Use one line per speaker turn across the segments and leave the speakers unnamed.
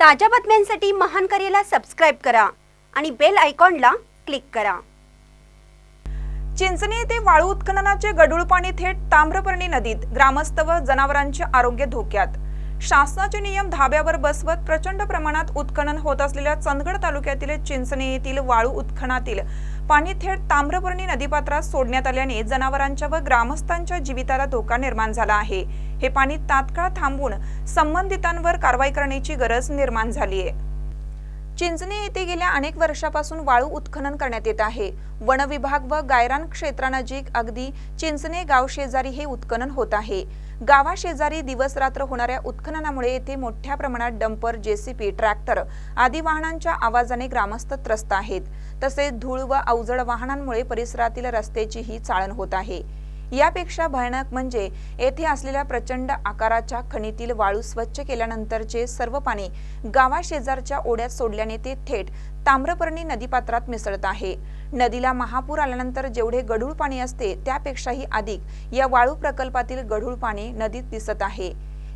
ताज्या बातम्यांसाठी महान करेला सबस्क्राईब करा आणि बेल आयकॉनला क्लिक करा.
चिंचणी येथे वाळू उत्खननाचे गढूळ पाणी थेट ताम्रपर्णी नदीत ग्रामस्थ व जनावरांचे आरोग्य धोक्यात. शासनाचे नियम धाब्यावर बसवत प्रचंड प्रमाणात उत्खनन होत असलेल्या चंदगड तालुक्यातील चिंचणी येथील वाळू उत्खनातील पाणी थेट ताम्रपर्णी नदीपात्रात सोडण्यात आल्याने जनावरांच्या व ग्रामस्थांच्या जीविताला धोका निर्माण झाला आहे. हे पाणी तात्काळ थांबवून संबंधितांवर कारवाई करण्याची गरज निर्माण झाली आहे. चिंचणी येथे गेल्या अनेक वर्षापासून वाळू उत्खनन करण्यात येत आहे. वन विभाग व गायरान क्षेत्रानजीक अगदी चिंचणे गाव शेजारी हे उत्खनन होत आहे. गावाशेजारी दिवस रात्र होणाऱ्या उत्खननामुळे येथे मोठ्या प्रमाणात डंपर जेसीपी ट्रॅक्टर आदी वाहनांच्या आवाजाने ग्रामस्थ त्रस्त आहेत. तसेच धूळ व अवजड वाहनांमुळे परिसरातील रस्त्याचीही चाळण होत आहे. यापेक्षा भयानक म्हणजे येथे असलेल्या प्रचंड आकाराच्या खणीतील वाळू स्वच्छ केल्यानंतरचे सर्व पाणी गावाशेजारच्या ओढ्यात सोडल्याने ते थेट ताम्रपर्णी नदीपात्रात मिसळत आहे. नदीला महापूर आल्यानंतर जेवढे गढूळ पाणी असते त्यापेक्षाही अधिक या वाळू प्रकल्पातील गढूळ पाणी नदीत दिसत आहे.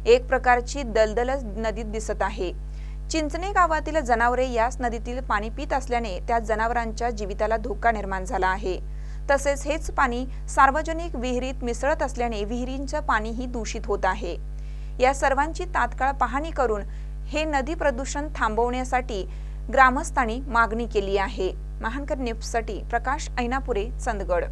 एक प्रकारची दलदलच नदीत दिसत आहे. चिंचणे गावातील जनावरे याच नदीतील पाणी पित असल्याने त्या जनावरांच्या जीविताला धोका निर्माण झाला आहे. तसेच हेच पाणी सार्वजनिक विहिरीत मिसळत असल्याने विहिरींचं पाणीही दूषित होत आहे. या सर्वांची तात्काळ पाहणी करून हे नदी प्रदूषण थांबवण्यासाठी ग्रामस्थांनी मागणी केली आहे. महानकर न्यूजसाठी प्रकाश ऐनापुरे चंदगड.